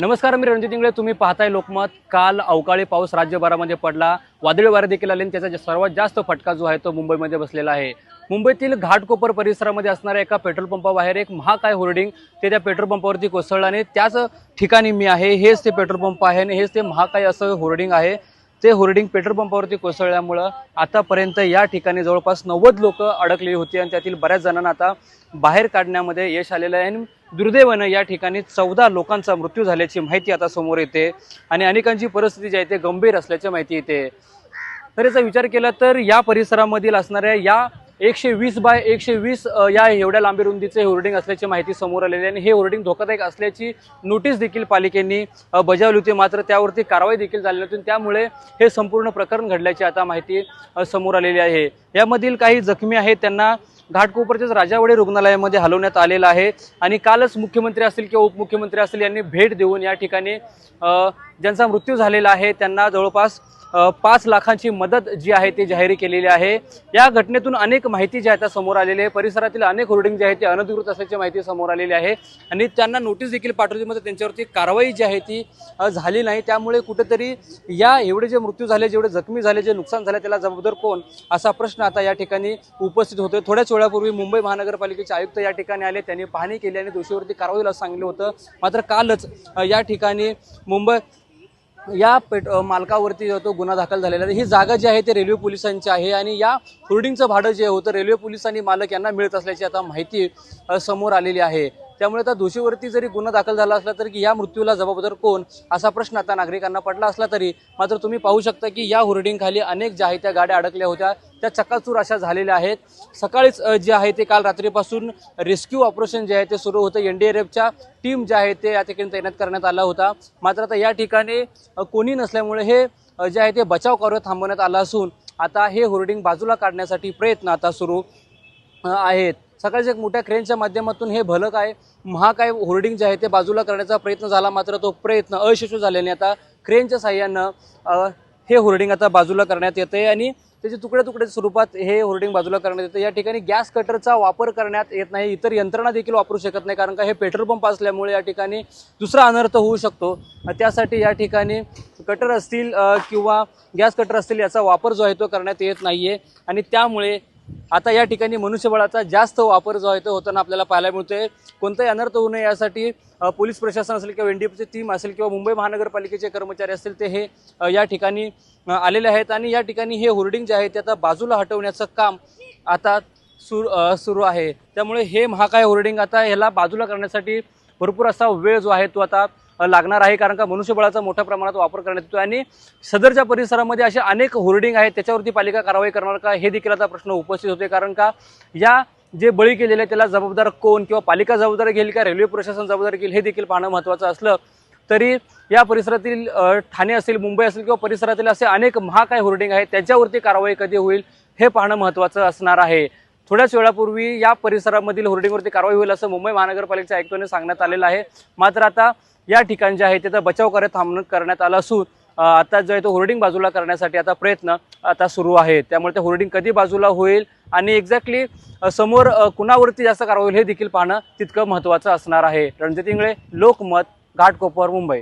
नमस्कार मी रणजित इंगळे. तुम्ही पाहताय लोकमत. काल अवकाळी पाऊस राज्यभरामध्ये पडला. वादळी वारे देखील आले आणि त्याचा सर्वात जास्त फटका जो आहे तो मुंबईमध्ये बसलेला आहे. मुंबईतील घाटकोपर परिसरामध्ये असणाऱ्या एका पेट्रोल पंपाबाहेर एक महाकाय होर्डिंग ते त्या पेट्रोल पंपावरती कोसळलं आणि त्याच ठिकाणी मी आहे. हेच ते पेट्रोल पंप आहे आणि हेच ते महाकाय असं होर्डिंग आहे. ते होर्डिंग पेट्रोल पंपावरती कोसळल्यामुळं आतापर्यंत या ठिकाणी जवळपास नव्वद लोक अडकलेली होती आणि त्यातील बऱ्याच जणांना आता बाहेर काढण्यामध्ये यश आलेलं आहे. आणि दुर्दैवानं या ठिकाणी चौदा लोकांचा मृत्यू झाल्याची माहिती आता समोर येते. आणि अनेकांची परिस्थिती जी आहे ते गंभीर असल्याची माहिती येते. तर याचा विचार केला तर या परिसरामधील असणाऱ्या या एकशे वीस बाय एकशे वीस या एवढ्या लांबी रुंदीचे होर्डिंग असल्याची माहिती समोर आलेली आहे आणि हे होर्डिंग धोकादायक असल्याची नोटीस देखील पालिकेने बजावली होती. मात्र त्यावरती कारवाई देखील झाली होती त्यामुळे हे संपूर्ण प्रकरण घडल्याची आता माहिती समोर आलेली आहे. यामधील काही जखमी आहेत त्यांना घाटकोपरच्याच राजावडे रुग्णालयामध्ये हलवण्यात आलेलं आहे आणि कालच मुख्यमंत्री असतील किंवा उपमुख्यमंत्री असतील यांनी भेट देऊन या ठिकाणी ज्यांचा मृत्यू झालेला आहे त्यांना जवळपास पाच लाखांची मदत जी आहे ती जाहीर केलेली आहे. या घटनेतून अनेक माहिती जी आहे त्या समोर आलेली आहे. परिसरातील अनेक होर्डिंग जे आहे ते अनधिकृत असल्याची माहिती समोर आलेली आहे. आणि त्यांना नोटीस देखील पाठवली म्हणजे त्यांच्यावरती कारवाई जी आहे ती झाली नाही. त्यामुळे कुठेतरी या एवढे जे मृत्यू झाले जेवढे जखमी झाले जे नुकसान झाले त्याला जबाबदार कोण? असा प्रश्न आता या ठिकाणी उपस्थित होतोय. थोड्याच वेळापूर्वी मुंबई महानगरपालिकेचे आयुक्त या ठिकाणी आले. त्यांनी पाहणी केली आणि दोषीवरती कारवाईला सांगितलं होतं. मात्र कालच या ठिकाणी मुंबई या पेट मालकावरती जो तो गुन्हा दाखल झालेला आहे ही जागा जी आहे ते रेल्वे पोलिसांची आहे आणि या होर्डिंगचं भाडं जे होतं रेल्वे पोलिसांनी मालक यांना मिळत असल्याची आता माहिती समोर आलेली आहे. त्यामुळे आता दोषीवरती जरी गुन्हा दाखल झाला असला तरी की या मृत्यूला जबाबदार कोण असा प्रश्न आता नागरिकांना पडला असला तरी मात्र तुम्ही पाहू शकता की या होर्डिंगखाली अनेक ज्या आहेत त्या गाड्या अडकल्या होत्या त्या चक्काचूर अशा झालेल्या आहेत. सकाळीच जे आहे ते काल रात्रीपासून रेस्क्यू ऑपरेशन जे आहे ते सुरू होतं. एन डी आर एफच्या टीम ज्या आहे ते या ठिकाणी तैनात करण्यात आला होता. मात्र आता या ठिकाणी कोणी नसल्यामुळे हे जे आहे ते बचाव कार्य थांबवण्यात आलं असून आता हे होर्डिंग बाजूला काढण्यासाठी प्रयत्न आता सुरू आहेत. सकाळच्या एक मोठ्या क्रेनच्या माध्यमातून हे भलक आहे महाकाय होर्डिंग जे आहे ते बाजूला करण्याचा प्रयत्न झाला मात्र तो प्रयत्न अयशस्वी झाल्याने आता क्रेनच्या साह्यानं हे होर्डिंग आता बाजूला करण्यात येते आणि त्याचे तुकडे तुकडे स्वरूपात हे होर्डिंग बाजूला करण्यात येतं या ठिकाणी गॅस कटरचा वापर करण्यात येत नाही इतर यंत्रणा देखील वापरू शकत नाही कारण का हे पेट्रोल पंप असल्यामुळे या ठिकाणी दुसरा अनर्थ होऊ शकतो. त्यासाठी या ठिकाणी कटर असतील किंवा गॅस कटर असतील याचा वापर जो आहे तो करण्यात येत नाही आहे आणि त्यामुळे आता या ठिकाणी मनुष्यबळाचा जास्त वापर जो आहे तो होताना आपल्याला पाहायला मिळतोय. कोणताही अनर्थ होऊ नये यासाठी पोलीस प्रशासन असेल किंवा एन डी एफची टीम असेल किंवा मुंबई महानगरपालिकेचे कर्मचारी असतील ते हे या ठिकाणी आलेले आहेत. आणि या ठिकाणी हे होर्डिंग जे आहे ते आता बाजूला हटवण्याचं काम आता सुरू सुरू आहे. त्यामुळे हे महाकाय होर्डिंग आता ह्याला बाजूला करण्यासाठी भरपूर असा वेळ जो आहे तो आता लागणार आहे कारण का मनुष्यबळाचा मोठ्या प्रमाणात वापर करण्यात येतो आणि सदरच्या परिसरामध्ये असे अनेक होर्डिंग आहेत त्याच्यावरती पालिका कारवाई करणार का हे देखील आता प्रश्न उपस्थित होते. कारण का या जे बळी केलेले आहे त्याला जबाबदार कोण किंवा पालिका जबाबदार घेईल का रेल्वे प्रशासन जबाबदार घेईल हे देखील पाहणं महत्त्वाचं असलं तरी या परिसरातील ठाणे असेल मुंबई असेल किंवा परिसरातील असे अनेक महाकाय होर्डिंग आहेत त्याच्यावरती कारवाई कधी होईल हे पाहणं महत्त्वाचं असणार आहे. थोड्याच वेळापूर्वी या परिसरामधील होर्डिंगवरती कारवाई होईल असं मुंबई महानगरपालिकेच्या आयुक्तांनी सांगण्यात आलेलं आहे. मात्र आता या ठिकाण जे आहे त्याचा बचाव कार्य थांबणं करण्यात आलं असून आता जो आहे तो होर्डिंग बाजूला करण्यासाठी आता प्रयत्न आता सुरू आहे त्यामुळे ते होर्डिंग कधी बाजूला होईल आणि एक्झॅक्टली समोर कुणावरती जास्त कारवाई होईल हे देखील पाहणं तितकं महत्त्वाचं असणार आहे. रणजित इंगळे लोकमत घाटकोपर मुंबई.